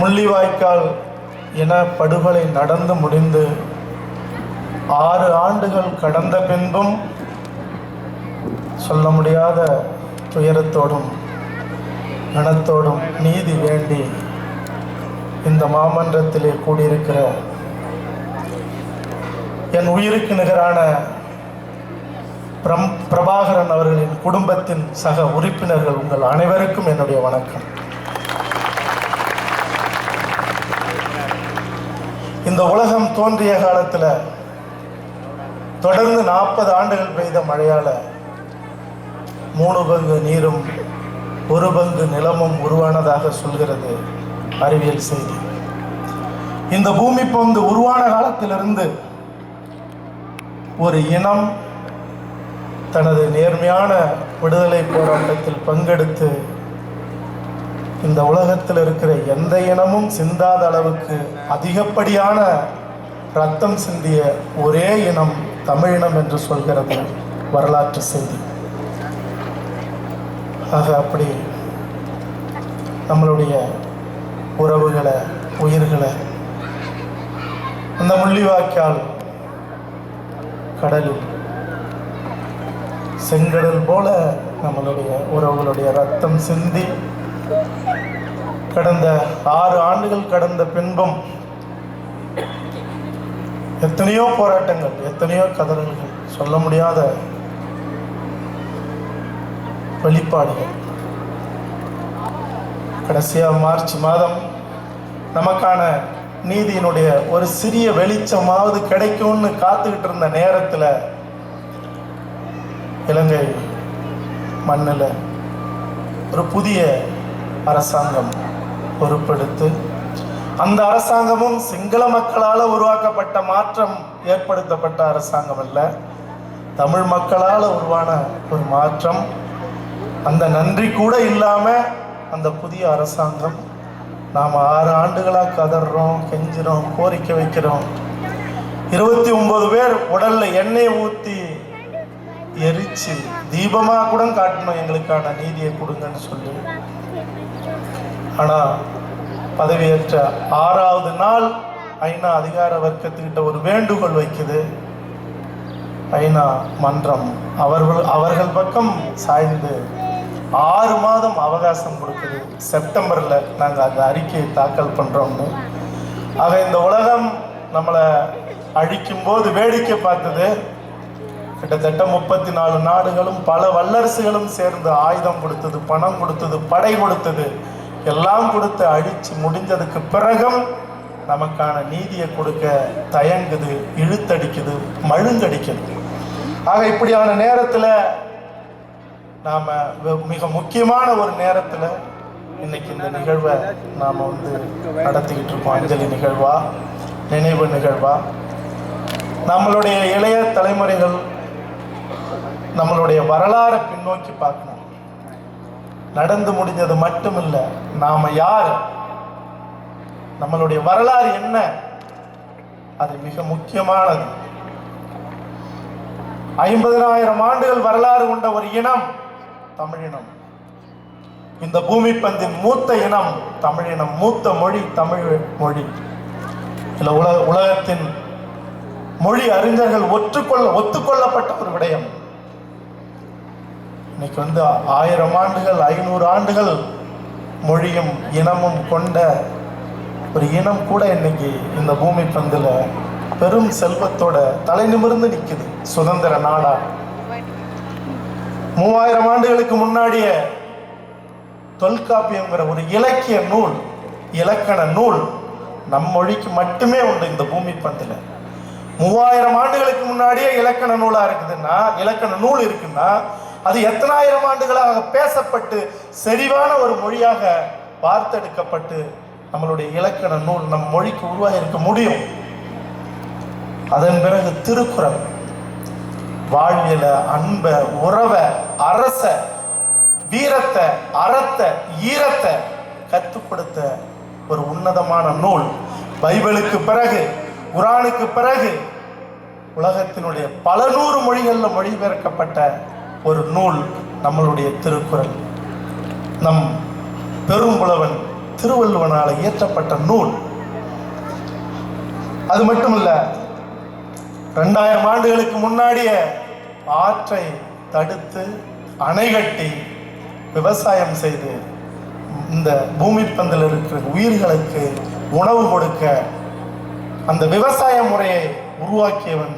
முள்ளிவாய்க்கால் என படுகொலை நடந்து முடிந்து ஆறு ஆண்டுகள் கடந்த பின்பும் சொல்ல முடியாத துயரத்தோடும் மனத்தோடும் நீதி வேண்டி இந்த மாமன்றத்திலே கூடியிருக்கிற என் உயிருக்கு நிகரான பிரம் பிரபாகரன் அவர்களின் குடும்பத்தின் சக உறுப்பினர்கள் உங்கள் அனைவருக்கும் என்னுடைய வணக்கம். இந்த உலகம் தோன்றிய காலத்தில் தொடர்ந்து நாற்பது ஆண்டுகள் பெய்த மழையால் மூணு பங்கு நீரும் ஒரு பங்கு நிலமும் உருவானதாக சொல்கிறது அறிவியல் செய்தி. இந்த பூமி பந்து உருவான காலத்திலிருந்து ஒரு இனம் தனது நேர்மையான விடுதலை போராட்டத்தில் பங்கெடுத்து இந்த உலகத்தில் இருக்கிற எந்த இனமும் சிந்தாத அளவுக்கு அதிகப்படியான ரத்தம் சிந்திய ஒரே இனம் தமிழினம் என்று சொல்கிறது வரலாற்று செய்தி. ஆக அப்படி நம்மளுடைய உறவுகளை உயிர்களை அந்த முள்ளிவாய்க்கால் கடலில் செங்கடல் போல நம்மளுடைய உறவுகளுடைய ரத்தம் சிந்தி கடந்த ஆறு ஆண்டுகள் கடந்த பின்பும் எத்தனையோ போராட்டங்கள் எத்தனையோ கதறல்கள் சொல்ல முடியாத வெளிப்பாடுகள். கடைசியாக மார்ச் மாதம் நமக்கான நீதியினுடைய ஒரு சிறிய வெளிச்சமாவது கிடைக்கும்னு காத்துக்கிட்டு இருந்த நேரத்தில் இலங்கை மண்ணில் ஒரு புதிய அரசாங்கம் பொறுப்பெடுத்து அந்த அரசாங்கமும் சிங்கள மக்களால் உருவாக்கப்பட்ட மாற்றம் ஏற்படுத்தப்பட்ட அரசாங்கம் அல்ல. தமிழ் மக்களால் உருவான ஒரு மாற்றம். அந்த நன்றி கூட இல்லாமல் அந்த புதிய அரசாங்கம். நாம் ஆறு ஆண்டுகளாக கதறோம் கெஞ்சிறோம் கோரிக்கை வைக்கிறோம். இருபத்தி ஒன்பது பேர் உடல்ல எண்ணெய் ஊற்றி எரிச்சு தீபமாக கூட காட்டணும் எங்களுக்கான நீதியை கொடுங்கன்னு சொல்லி. ஆனால் பதவியேற்ற ஆறாவது நாள் ஐநா அதிகார வர்க்கத்துக்கிட்ட ஒரு வேண்டுகோள் வைக்குது. ஐநா மன்றம் அவர்கள் அவர்கள் பக்கம் சாய்ந்து ஆறு மாதம் அவகாசம் கொடுக்குது. செப்டம்பரில் நாங்கள் அந்த அறிக்கையை தாக்கல் பண்ணுறோம்னு ஆக இந்த உலகம் நம்மளை அழிக்கும்போது வேடிக்கை பார்த்தது. கிட்டத்தட்ட முப்பத்தி நாலு நாடுகளும் பல வல்லரசுகளும் சேர்ந்து ஆயுதம் கொடுத்தது பணம் கொடுத்தது படை கொடுத்தது. எல்லாம் கொடுத்து அழிச்சு முடிஞ்சதுக்கு பிறகும் நமக்கான நீதியை கொடுக்க தயங்குது இழுத்தடிக்குது மழுங்கடிக்குது. ஆக இப்படியான நேரத்தில் நாம் மிக முக்கியமான ஒரு நேரத்தில் இன்னைக்கு இந்த நிகழ்வை நாம் வந்து நடத்திக்கிட்டு இருக்கோம். அஞ்சலி நிகழ்வா நினைவு நிகழ்வா? நம்மளுடைய இளைய தலைமுறைகள் நம்மளுடைய வரலாறை பின்னோக்கி பார்க்கணும். நடந்து முடிஞ்சது மட்டுமில்ல நாம யார்? நம்மளுடைய வரலாறு என்ன? அது மிக முக்கியமானது. ஐம்பதனாயிரம் ஆண்டுகள் வரலாறு கொண்ட ஒரு இனம் தமிழினம் இந்த பூமி பந்தின் மூத்த இனம் தமிழினம் மூத்த மொழி தமிழ் மொழி. இல்ல உலக உலகத்தின் மொழி அறிஞர்கள் ஒற்றுக்கொள்ள ஒத்துக்கொள்ளப்பட்ட ஒரு விடயம். இன்னைக்கு வந்து ஆயிரம் ஆண்டுகள் ஐநூறு ஆண்டுகள் மொழியும் இனமும் கொண்ட ஒரு இனம் கூட இன்னைக்கு இந்த பூமி பந்தில் பெரும் செல்வத்தோட தலை நிமிர்ந்து நிற்குது சுதந்திர நாடா மூவாயிரம் ஆண்டுகளுக்கு முன்னாடியே தொல்காப்பியங்கிற ஒரு இலக்கிய நூல் இலக்கண நூல் நம் மொழிக்கு மட்டுமே உண்டு இந்த பூமி பந்தில். மூவாயிரம் ஆண்டுகளுக்கு முன்னாடியே இலக்கண நூலாக இருக்குதுன்னா இலக்கண நூல் இருக்குன்னா அது எத்தனாயிரம் ஆண்டுகளாக பேசப்பட்டு செறிவான ஒரு மொழியாக வார்த்தெடுக்கப்பட்டு நம்மளுடைய இலக்கண நூல் நம் மொழிக்கு உருவாகியிருக்க முடியும். அதன் பிறகு திருக்குறள். வாழ்வியல அன்ப உறவ அரச வீரத்தை அறத்தை ஈரத்தை கற்றுக் கொடுத்த ஒரு உன்னதமான நூல். பைபிளுக்கு பிறகு குரானுக்கு பிறகு உலகத்தினுடைய பல நூறு மொழிகளில் மொழிபெயர்க்கப்பட்ட ஒரு நூல் நம்மளுடைய திருக்குறள். நம் பெரும்புலவன் திருவள்ளுவனால் இயற்றப்பட்ட நூல். அது மட்டுமல்ல ரெண்டாயிரம் ஆண்டுகளுக்கு முன்னாடியே ஆற்றை தடுத்து அணை கட்டி விவசாயம் செய்து இந்த பூமி பந்தில் இருக்கிற உயிர்களுக்கு உணவு கொடுக்க அந்த விவசாய முறையை உருவாக்கியவன்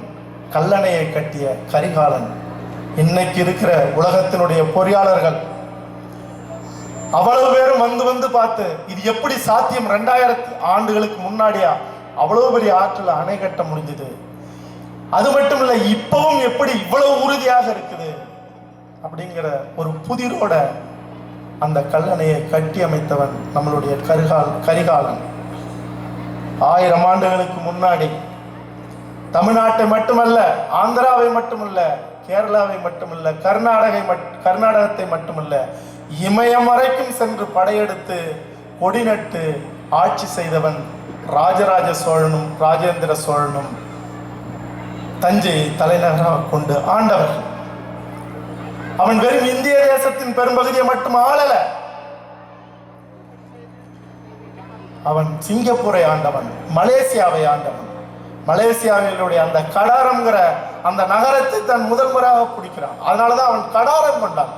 கல்லணையை கட்டிய கரிகாலன். இன்னைக்கு இருக்கிற உலகத்தினுடைய பொறியாளர்கள் அவ்வளவு பேரும் வந்து வந்து பார்த்து இது எப்படி சாத்தியம்? ரெண்டாயிரத்து ஆண்டுகளுக்கு முன்னாடியா? அவ்வளவு பெரிய ஆற்றில் அணை கட்ட முடிஞ்சது. அது மட்டும் இல்ல இப்பவும் எப்படி இவ்வளவு உறுதியாக இருக்குது? அப்படிங்கிற ஒரு புதிரோட அந்த கல்லணையை கட்டி அமைத்தவன் நம்மளுடைய கரிகால் கரிகாலன். ஆயிரம் ஆண்டுகளுக்கு முன்னாடி தமிழ்நாட்டை மட்டுமல்ல ஆந்திராவை மட்டுமல்ல கேரளாவை மட்டுமல்ல கர்நாடகை மட் கர்நாடகத்தை மட்டுமல்ல இமயம் வரைக்கும் சென்று படையெடுத்து கொடி நட்டு ஆட்சி செய்தவன் ராஜராஜ சோழனும் ராஜேந்திர சோழனும் தஞ்சையை தலைநகராக கொண்டு ஆண்டவர். அவன் வெறும் இந்திய தேசத்தின் பெரும்பகுதியை மட்டும் ஆளல. அவன் சிங்கப்பூரை ஆண்டவன் மலேசியாவை ஆண்டவன் மலேசியாவினுடைய அந்த கடாரம்ங்கிற அந்த நகரத்தை தன் முதல் முறையாக பிடிக்கிறான் அதனாலதான் அவன் கடாரம் கொண்டான்.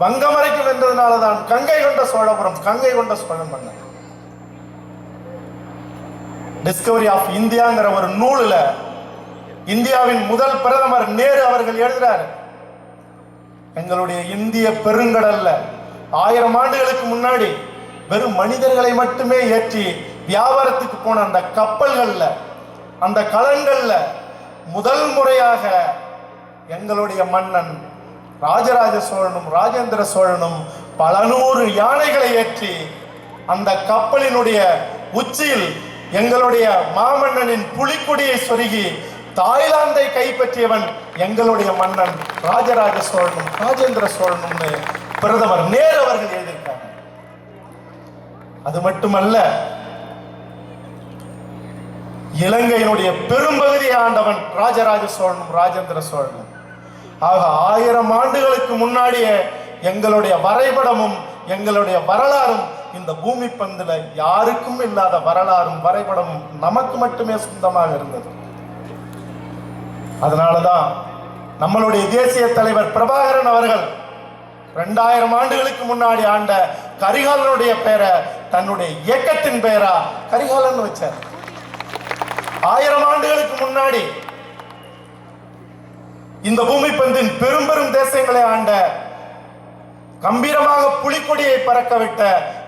வங்கமரைக்கு வென்றதுனால தான் கங்கை கொண்ட சோழபுரம் கங்கை கொண்ட சோழன் மன்னன் டிஸ்கவரி ஆஃப் இந்தியாங்கிற ஒரு நூலில் இந்தியாவின் முதல் பிரதமர் நேரு அவர்கள் எழுதுறாரு. எங்களுடைய இந்திய பெருங்கடல்ல ஆயிரம் ஆண்டுகளுக்கு முன்னாடி வெறும் மனிதர்களை மட்டுமே ஏற்றி வியாபாரத்துக்கு போன அந்த கப்பல்கள்ல அந்த கலங்கள்ல முதல் முறையாக எங்களுடைய மன்னன் ராஜராஜ சோழனும் ராஜேந்திர சோழனும் பல நூறு யானைகளை ஏற்றி அந்த கப்பலினுடைய உச்சியில் எங்களுடைய மாமன்னனின் புலிக்கொடியை சொருகி தாய்லாந்தை கைப்பற்றியவன் எங்களுடைய மன்னன் ராஜராஜ சோழனும் ராஜேந்திர சோழனும்னு பிரதமர் நேர் அவர்கள் எழுதியிருக்காங்க. அது மட்டுமல்ல இலங்கையினுடைய பெரும்பகுதியை ஆண்டவன் ராஜராஜ சோழனும் ராஜேந்திர சோழனும். ஆக ஆயிரம் ஆண்டுகளுக்கு முன்னாடியே எங்களுடைய வரைபடமும் எங்களுடைய வரலாறும் இந்த பூமி பந்தில் யாருக்கும் இல்லாத வரலாறும் வரைபடமும் நமக்கு மட்டுமே சொந்தமாக இருந்தது. அதனாலதான் நம்மளுடைய தேசிய தலைவர் பிரபாகரன் அவர்கள் ரெண்டாயிரம் ஆண்டுகளுக்கு முன்னாடி ஆண்ட கரிகாலனுடைய பெயரை தன்னுடைய இயக்கத்தின் பெயரா கரிகாலன் வச்சார். ஆயிரம் ஆண்டுகளுக்கு முன்னாடி இந்த பூமி பந்தின் பெரும் பெரும் தேசங்களை ஆண்ட கம்பீரமாக புலிக்கொடியை பறக்க விட்ட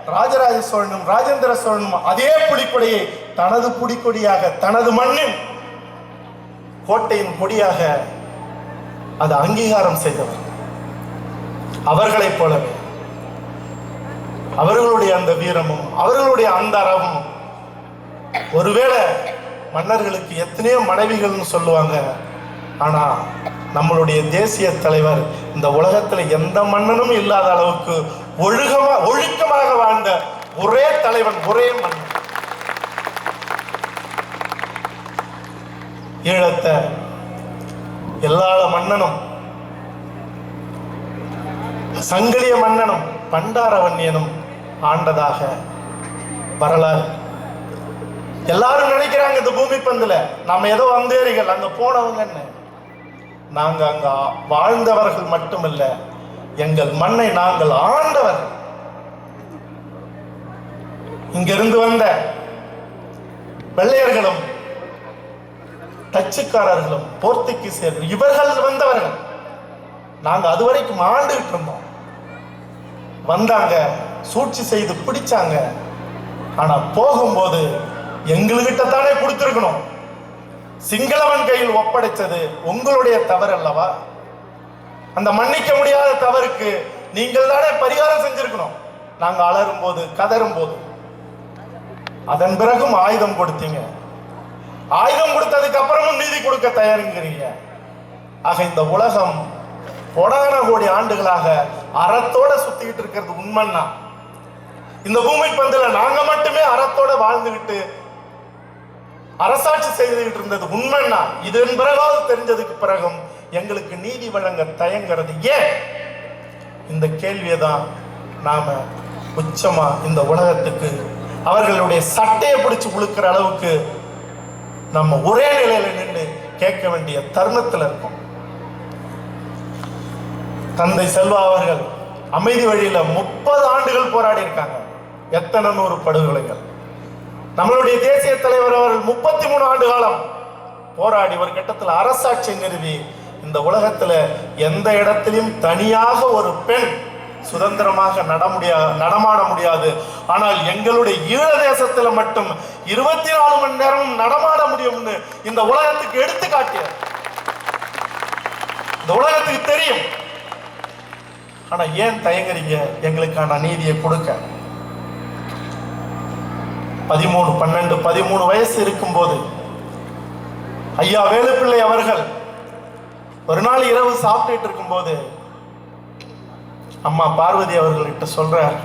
ராஜராஜ சோழனும் ராஜேந்திர சோழனும் அதே புலிக்கொடியை தனது புலிக்கொடியாக தனது மண்ணின் கோட்டையின் கொடியாக அது அங்கீகாரம் செய்தவர். அவர்களைப் போலவே அவர்களுடைய அந்த வீரமும் அவர்களுடைய அந்த அறமும் ஒருவேளை மன்னர்களுக்கு எத்தனையோ மனைவிகள்னு சொல்லுவாங்க. ஆனால் நம்மளுடைய தேசிய தலைவர் இந்த உலகத்தில் எந்த மன்னனும் இல்லாத அளவுக்கு ஒழுகமா ஒழுக்கமாக வாழ்ந்த ஒரே தலைவன் ஒரே மன்னன். ஈழத்தை எல்லா மன்னனும் சங்கிலிய மன்னனும் பண்டாரவன்யனும் ஆண்டதாக வரலாறு. எல்லாரும் நினைக்கிறாங்க இந்த பூமி பந்துல. நம்ம ஏதோ வந்தேறிகள் அங்க போனவங்கன்னு. நாங்க அங்க வாழ்ந்தவர்கள் மட்டுமல்ல எங்கள் மண்ணை நாங்கள் ஆண்டவர். இங்கிருந்து வந்த வெள்ளையர்களும் டச்சுக்காரர்களும் போர்த்துகீசியர்கள் இவர்கள் வந்தவர்கள். நாங்க அதுவரைக்கும் ஆண்டுகிட்டு இருந்தோம். வந்தாங்க சூழ்ச்சி செய்து பிடிச்சாங்க. ஆனா போகும்போது எங்கள்கிட்ட தானே கொடுத்துருக்கணும். சிங்களவன் கையில் ஒப்படைச்சது உங்களுடைய தவறு அல்லவா? அந்த மன்னிக்க முடியாத தவறுக்கு நீங்கள் தானே பரிகாரம் செஞ்சிருக்கணும். நாங்க அலரும் போது கதறும் போது அதன் பிறகும் ஆயுதம் கொடுத்தீங்க. ஆயுதம் கொடுத்ததுக்கு அப்புறமும் நீதி கொடுக்க தயாருங்கிறீங்க. ஆக இந்த உலகம் கொடான கோடி ஆண்டுகளாக அறத்தோட சுத்திக்கிட்டு இருக்கிறது உண்மைன்னா. இந்த பூமி பந்தில் நாங்க மட்டுமே அறத்தோட வாழ்ந்துகிட்டு அரசாட்சி செய்துகிட்டு இருந்தது உண்மைன்னா இதன் பிறகாவது தெரிஞ்சதுக்கு பிறகும் எங்களுக்கு நீதி வழங்க தயங்கிறது ஏன்? இந்த கேள்வியை தான் நாம உச்சமா இந்த உலகத்துக்கு அவர்களுடைய சட்டையை பிடிச்சு உழுக்கிற அளவுக்கு நம்ம ஒரே நிலையில நின்று கேட்க வேண்டிய தருணத்தில் இருக்கும். தந்தை செல்வா அவர்கள் அமைதி வழியில முப்பது ஆண்டுகள் போராடி இருக்காங்க. எத்தனை நூறு படுகொலைகள். நம்மளுடைய தேசிய தலைவர் அவர்கள் முப்பத்தி மூணு ஆண்டு காலம் போராடி ஒரு கட்டத்தில் அரசாட்சி நிறுவி இந்த உலகத்துல எந்த இடத்திலும் தனியாக ஒரு பெண் சுதந்திரமாக நட முடியா நடமாட முடியாது. ஆனால் எங்களுடைய ஈழ தேசத்துல மட்டும் இருபத்தி நாலு மணி நேரம் நடமாட முடியும்னு இந்த உலகத்துக்கு எடுத்து காட்டிய இந்த உலகத்துக்கு தெரியும். ஆனா ஏன் தயங்குறீங்க? எங்களுக்கான நீதியை கொடுக்க. பதிமூணு பன்னெண்டு பதிமூணு வயசு இருக்கும்போது ஐயா வேலுப்பிள்ளை அவர்கள் ஒரு நாள் இரவு சாப்பிட்டுட்டு இருக்கும்போது அம்மா பார்வதி அவர்கள்கிட்ட சொல்றார்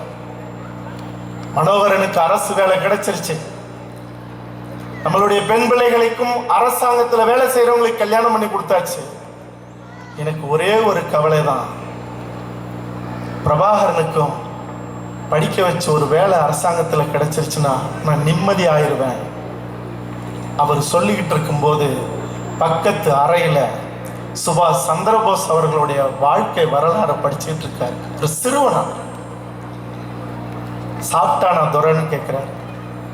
மனோகரனுக்கு அரசு வேலை கிடைச்சிருச்சு. நம்மளுடைய பெண் பிள்ளைகளுக்கும் அரசாங்கத்தில் வேலை செய்யறவங்களுக்கு கல்யாணம் பண்ணி கொடுத்தாச்சு. எனக்கு ஒரே ஒரு கவலை தான் பிரபாகரனுக்கும் படிக்க வச்ச ஒரு வேலை அரசாங்கத்துல கிடைச்சிருச்சுன்னா நான் நிம்மதி ஆயிருவேன் அவர் சொல்லிக்கிட்டு இருக்கும்போது பக்கத்து அறையில் சுபாஷ் சந்திரபோஸ் அவர்களுடைய வாழ்க்கை வரலாறு படிச்சுட்டு இருக்காரு. ஒரு சிறுவனா. சாப்பிட்டானா துரைன்னு கேட்கிறார்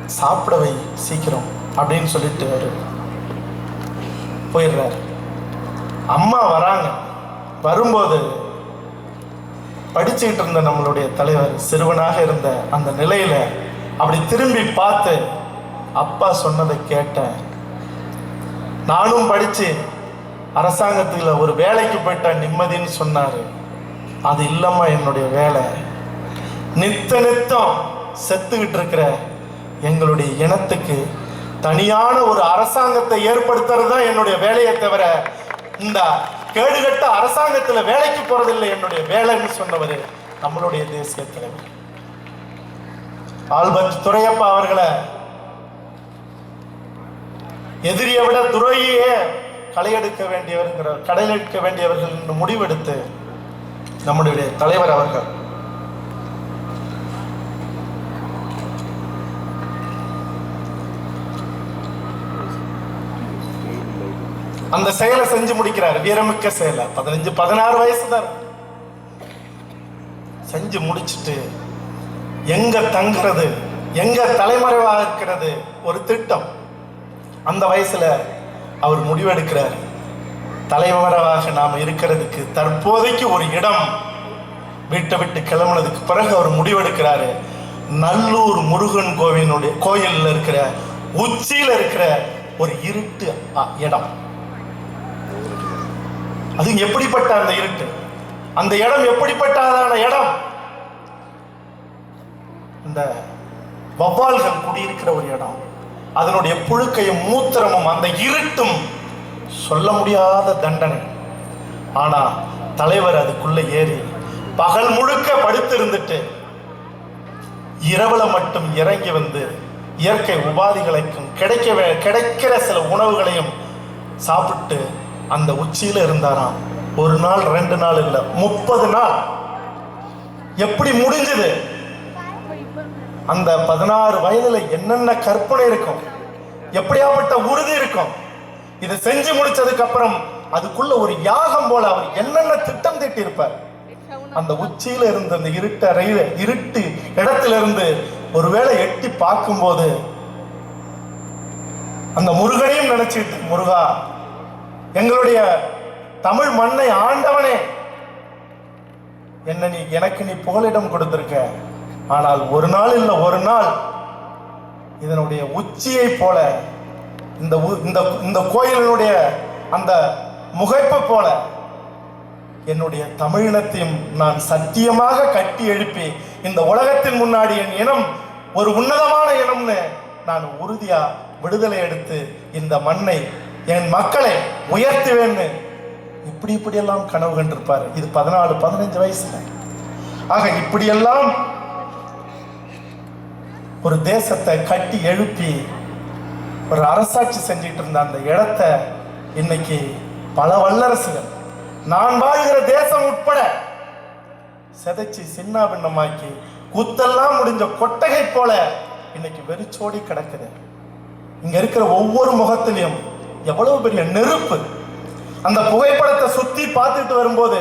சாப்பிடவை சீக்கிரம் அப்படின்னு சொல்லிட்டு அவர் போயிடுறாரு. அம்மா வராங்க. வரும்போது படிச்சுக்கிட்டு இருந்த நம்மளுடைய தலைவர் சிறுவனாக இருந்த அந்த நிலையில் அப்படி திரும்பி பார்த்து அப்பா சொன்னதை கேட்டேன். நானும் படித்து அரசாங்கத்தில் ஒரு வேலைக்கு போயிட்டேன் நிம்மதின்னு சொன்னார். அது இல்லம்மா என்னுடைய வேலை. நித்த நித்தம் செத்துக்கிட்டு இருக்கிற எங்களுடைய இனத்துக்கு தனியான ஒரு அரசாங்கத்தை ஏற்படுத்துறது தான் என்னுடைய வேலையை தவிர இந்த கேடுகட்ட அரசாங்கத்தில் வேலைக்கு போறதில்லை என்னுடைய வேலைன்னு சொன்னவர் நம்மளுடைய தேசிய தலைவர். ஆல்பர்ட் துரையப்பா அவர்களை எதிரியை விட துறையே களையெடுக்க வேண்டியவர்ங்கிற கடையெடுக்க வேண்டியவர்கள் என்று முடிவெடுத்து நம்முடைய தலைவர் அவர்கள். அந்த செயலை செஞ்சு முடிக்கிறார். வீரமிக்க செயலை. பதினஞ்சு பதினாறு வயசு தான் செஞ்சு முடிச்சிட்டு எங்க தங்குறது எங்க தலைமறைவாக இருக்கிறது ஒரு திட்டம். அந்த வயசுல அவர் முடிவெடுக்கிறார். தலைமறைவாக நாம் இருக்கிறதுக்கு தற்போதைக்கு ஒரு இடம் வீட்டை விட்டு கிளம்புனதுக்கு பிறகு அவர் முடிவெடுக்கிறாரு. நல்லூர் முருகன் கோவிலுடைய கோயிலில் இருக்கிற உச்சியில் இருக்கிற ஒரு இருட்டு அ, இடம். அது எப்படிப்பட்ட அந்த இருட்டு? அந்த இடம் எப்படிப்பட்டதான இடம்? இந்த வவ்வால்கள் குடியிருக்கிற ஒரு இடம். அதனுடைய புழுக்கையும் மூத்திரமும் அந்த இருட்டும் சொல்ல முடியாத தண்டனை. ஆனா தலைவர் அதுக்குள்ள ஏறி பகல் முழுக்க படுத்து இருந்துட்டு இரவுல மட்டும் இறங்கி வந்து இயற்கை உபாதிகளுக்கும் கிடைக்க வே- கிடைக்கிற சில உணவுகளையும் சாப்பிட்டு அந்த உச்சியில இருந்தாராம். ஒரு நாள் ரெண்டு நாள் இல்ல முப்பது நாள். எப்படி முடிஞ்சது? அந்த பதினாறு வயதுல என்னென்ன கற்பனை இருக்கும்? எப்படியாப்பட்ட உறுதி இருக்கும்? இதை செஞ்சு முடிச்சதுக்கு அப்புறம் அதுக்குள்ள ஒரு யாகம் போல அவர் என்னென்ன திட்டம் தீட்டி இருப்பார் அந்த உச்சியில இருந்த அந்த இருட்ட ரயில இருட்டு இடத்துல இருந்து ஒருவேளை எட்டி பார்க்கும்போது அந்த முருகனையும் நினைச்சிட்டு முருகா எங்களுடைய தமிழ் மண்ணை ஆண்டவனே. என்ன நீ எனக்கு நீ புகலிடம் கொடுத்திருக்க. ஆனால் ஒரு நாள் இல்லை ஒரு நாள் இதனுடைய உச்சியை போல இந்த உ- இந்த இந்த கோயிலினுடைய அந்த முகைப்பை போல என்னுடைய தமிழினத்தையும் நான் சத்தியமாக கட்டி எழுப்பி இந்த உலகத்தின் முன்னாடி என் இனம் ஒரு உன்னதமான இனம்னு நான் உறுதியா விடுதலை எடுத்து இந்த மண்ணை என் மக்களை உயர்த்துவேன்னு இப்படி இப்படியெல்லாம் கனவு கண்டிருப்பார். இது பதினாலு பதினஞ்சு வயசுல. ஆக இப்படியெல்லாம் ஒரு தேசத்தை கட்டி எழுப்பி ஒரு அரசாட்சி செஞ்சிட்டு இருந்த அந்த இடத்த இன்னைக்கு பல வல்லரசுகள் நான் வாழ்கிற தேசம் உட்பட செதைச்சு சின்ன பின்னமாக்கி குத்தெல்லாம் முடிஞ்ச கொட்டகை போல இன்னைக்கு வெறிச்சோடி கிடக்குது. இங்க இருக்கிற ஒவ்வொரு முகத்திலையும் எவ்வளவு பெரிய நெருப்பு. அந்த புகைப்படத்தை சுத்தி பார்த்துட்டு வரும்போது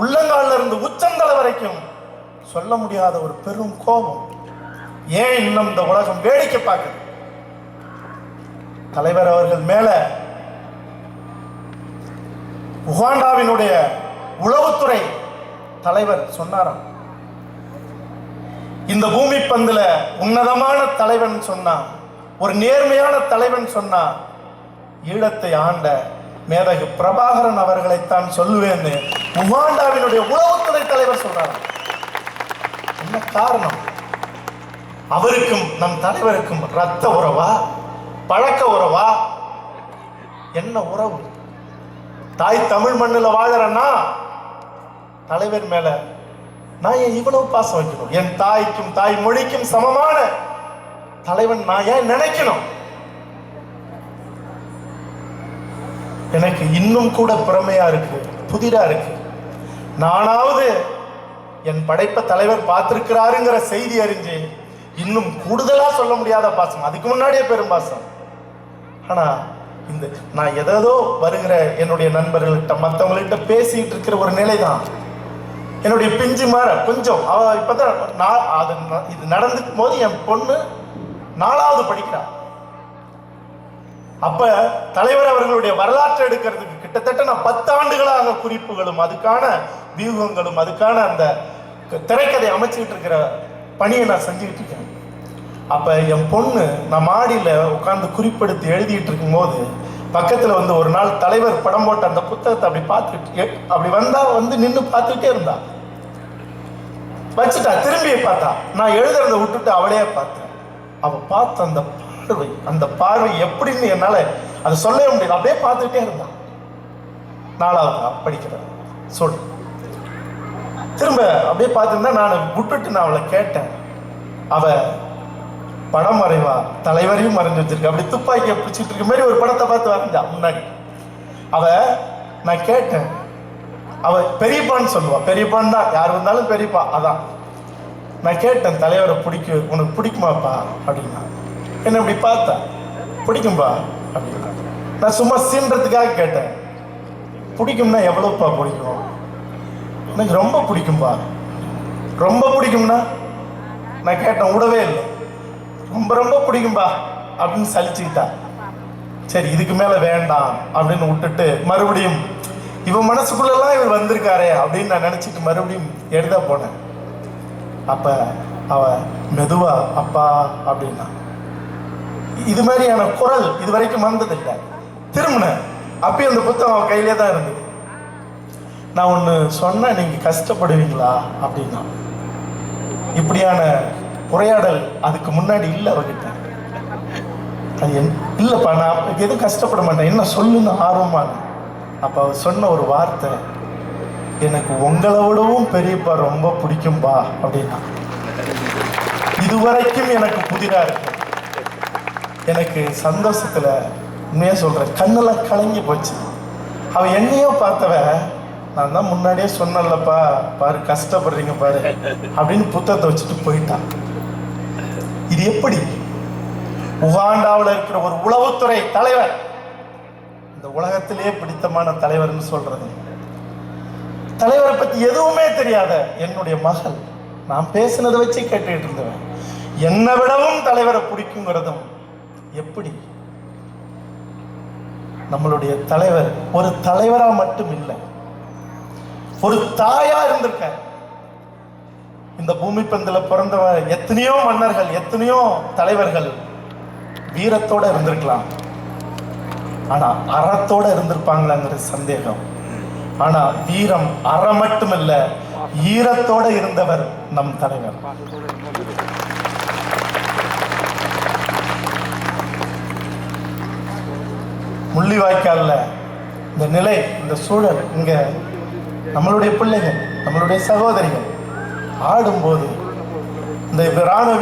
உள்ளங்கால இருந்து உச்சந்தலை வரைக்கும் சொல்ல முடியாத ஒரு பெரும் கோபம். ஏன் இன்னும் இந்த உலகம் வேடிக்கை பார்க்குது? தலைவர் அவர்கள் மேல உகாண்டாவினுடைய உளவுத்துறை தலைவர் சொன்னாராம். இந்த பூமி பந்துல உன்னதமான தலைவன் சொன்னா ஒரு நேர்மையான தலைவன் சொன்னா ஈழத்தை ஆண்ட மேதகு பிரபாகரன் அவர்களைத்தான் சொல்லுவேன்னு உகாண்டாவினுடைய உளவுத்துறை தலைவர் சொல்றார். என்ன காரணம்? அவருக்கும் நம் தலைவருக்கும் ரத்த உறவா? பழக்க உறவா? என்ன உறவு? தாய் தமிழ் மண்ணில் வாழறன்னா தலைவர் மேல நான் ஏன் இவ்வளவு பாசம் வைக்கணும்? என் தாய்க்கும் தாய் மொழிக்கும் சமமான தலைவன் நான் ஏன் நினைக்கணும்? எனக்கு இன்னும் கூட பெருமையா இருக்கு புதிரா இருக்கு. நானாவது என் படைப்பை தலைவர் பார்த்திருக்கிறாருங்கிற செய்தி அறிஞ்சு இன்னும் கூடுதலா சொல்ல முடியாத பாசம். அதுக்கு முன்னாடியே பெரும் பாசம். ஆனா இந்த நான் எதோ வருகிற என்னுடைய நண்பர்கள்கிட்ட மற்றவங்கள்ட்ட பேசிட்டு இருக்கிற ஒரு நிலைதான். என்னுடைய பிஞ்சு மாற கொஞ்சம் அவ இப்பதான் நான் அது இது நடந்துக்கும் போது என் பொண்ணு நாலாவது படிக்கிறான் அப்ப தலைவர் அவர்களுடைய வரலாற்றை எடுக்கிறதுக்கு கிட்டத்தட்ட நான் பத்து ஆண்டுகளாக குறிப்புகளும் அதுக்கான வியூகங்களும் அதுக்கான அந்த திரைக்கதை அமைச்சுக்கிட்டு இருக்கிற பணியை நான் செஞ்சுக்கிட்டு இருக்கேன். அப்ப என் பொண்ணு நான் மாடியில உட்கார்ந்து குறிப்பெடுத்து எழுதிட்டு இருக்கும்போது பக்கத்துல வந்து ஒரு நாள் தலைவர் படம் போட்ட அந்த புத்தகத்தை அப்படி பார்த்துட்டு அப்படி வந்தா வந்து நின்று பார்த்துக்கிட்டே இருந்தா. வச்சுட்டா திரும்பி பார்த்தா. நான் எழுதுறத விட்டுட்டு அவளையே பார்த்தேன். அவ பார்த்த அந்த பார்வை அந்த பார்வை எப்படின்னு என்னால் அதை சொல்லவே முடியல. அப்படியே பார்த்துக்கிட்டே இருந்தான். நாலாவது படிக்கிறேன் சொல் திரும்ப அப்படியே பார்த்துருந்தா நான் விட்டுட்டு நான் அவளை கேட்டேன். அவ படம் வரைவா? தலைவரையும் மறைஞ்சு வச்சிருக்க? அப்படி துப்பாக்கியை பிடிச்சிட்டு இருக்க மாதிரி ஒரு படத்தை பார்த்து வரைஞ்சா முன்னாடி. அவ நான் கேட்டேன். அவ பெரியப்பான்னு சொல்லுவா. பெரியப்பான் தான். யார் வந்தாலும் பெரியப்பா. அதான். நான் கேட்டேன் தலைவரை பிடிக்க உனக்கு பிடிக்குமாப்பா? அப்படின்னா. என்ன இப்படி பார்த்தா? பிடிக்கும்பா? அப்படின்னு நான் சும்மா சீன்றதுக்காக கேட்டேன். பிடிக்கும்னா எவ்வளோப்பா பிடிக்கும்? எனக்கு ரொம்ப பிடிக்கும்பா. ரொம்ப பிடிக்கும்னா நான் கேட்டேன் விடவே இல்லை. ரொம்ப ரொம்ப பிடிக்கும்பா. அப்படின்னு சலிச்சுக்கிட்டா. சரி இதுக்கு மேலே வேண்டாம் அப்படின்னு விட்டுட்டு மறுபடியும் இவன் மனசுக்குள்ளெல்லாம் இவர் வந்திருக்காரே அப்படின்னு நான் நினச்சிட்டு மறுபடியும் எழுத போனேன். அப்போ அவ மெதுவா அப்பா அப்படின்னா இது மாதிரியான குரல் இது வரைக்கும் வந்ததில்லை. திரும்பினேன் அப்பயும் அந்த புத்தகம் அவன் கையிலே தான் இருந்தது. நான் ஒன்று சொன்னேன் நீங்கள் கஷ்டப்படுவீங்களா? அப்படின்னா. இப்படியான உரையாடல் அதுக்கு முன்னாடி இல்லை அவர்கிட்ட அது என் இல்லைப்பா நான் எதுவும் கஷ்டப்பட மாட்டேன். என்ன சொல்லுன்னு ஆர்வமான அப்போ அவர் சொன்ன ஒரு வார்த்தை எனக்கு உங்களை விடவும் பெரியப்பா ரொம்ப பிடிக்கும்பா அப்படின்னா. இதுவரைக்கும் எனக்கு புதிரா இருக்கு. எனக்கு சந்தோஷத்தில் உண்மையாக சொல்கிறேன் கண்ணெல்லாம் கலங்கி போச்சு. அவள் என்னையோ பார்த்தவ நான் தான் முன்னாடியே சொன்னேன்லப்பா பாரு கஷ்டப்படுறீங்க பாரு அப்படின்னு புத்தகத்தை வச்சுட்டு போயிட்டான். இது எப்படி? உகாண்டாவில் இருக்கிற ஒரு உளவுத்துறை தலைவர். இந்த உலகத்திலேயே பிடித்தமான தலைவர்னு சொல்றது. தலைவரை பத்தி எதுவுமே தெரியாத என்னுடைய மகள். நான் பேசினதை வச்சு கேட்டுக்கிட்டு இருந்தவன். என்னை விடவும் தலைவரை பிடிக்குங்கிறதும் எப்படி? நம்மளுடைய தலைவர் ஒரு தலைவரா மட்டும் இல்லை ஒரு தாயா இருந்திருக்க இந்த பூமி பந்துல பிறந்தவ எத்தனையோ மன்னர்கள் எத்தனையோ தலைவர்கள் வீரத்தோட இருந்திருக்கலாம். ஆனா அறத்தோட இருந்திருப்பாங்களாங்கிற சந்தேகம். ஆனா வீரம் அற மட்டுமல்ல ஈரத்தோட இருந்தவர் நம் தலைவர். முள்ளிவாய்க்கால்ல இந்த நிலை இந்த சூழல் இங்க நம்மளுடைய பிள்ளைகள் நம்மளுடைய சகோதரிகள் ஆடும்போது இந்த ராணுவ